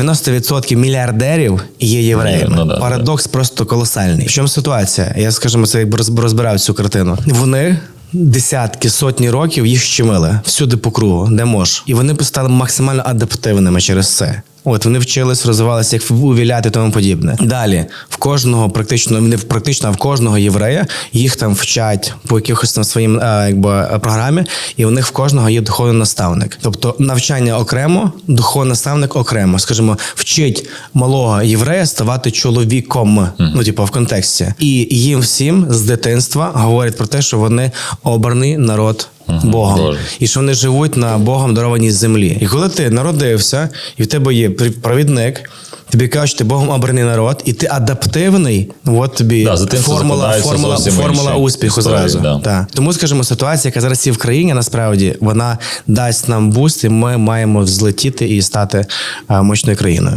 90% мільярдерів є євреями. Ну, да, Парадокс просто колосальний. В чому ситуація? Я скажімо, це якби роз- розбирав цю картину. Вони. Десятки сотні років їх щемили всюди по кругу, де мож, і вони стали максимально адаптивними через це. От вони вчились, розвивалися як увіляти і тому подібне. Далі в кожного практично не в практично, а в кожного єврея їх там вчать по якихось там своїм е, якби програмі, і у них в кожного є духовний наставник. Тобто навчання окремо, духовний наставник окремо. Скажімо, вчить малого єврея ставати чоловіком. Ну, типу, в контексті, і їм всім з дитинства говорять про те, що вони обраний народ. Богом Боже. і що вони живуть на Богом дарованій землі. І коли ти народився, і в тебе є провідник, тобі кажуть, що ти Богом обраний народ, і ти адаптивний. От тобі Да, формула, формула, формула успіху історії, зразу. да. Так. Тому, скажімо, ситуація, яка зараз є в країні, насправді вона дасть нам буст, і ми маємо взлетіти і стати а, мощною країною.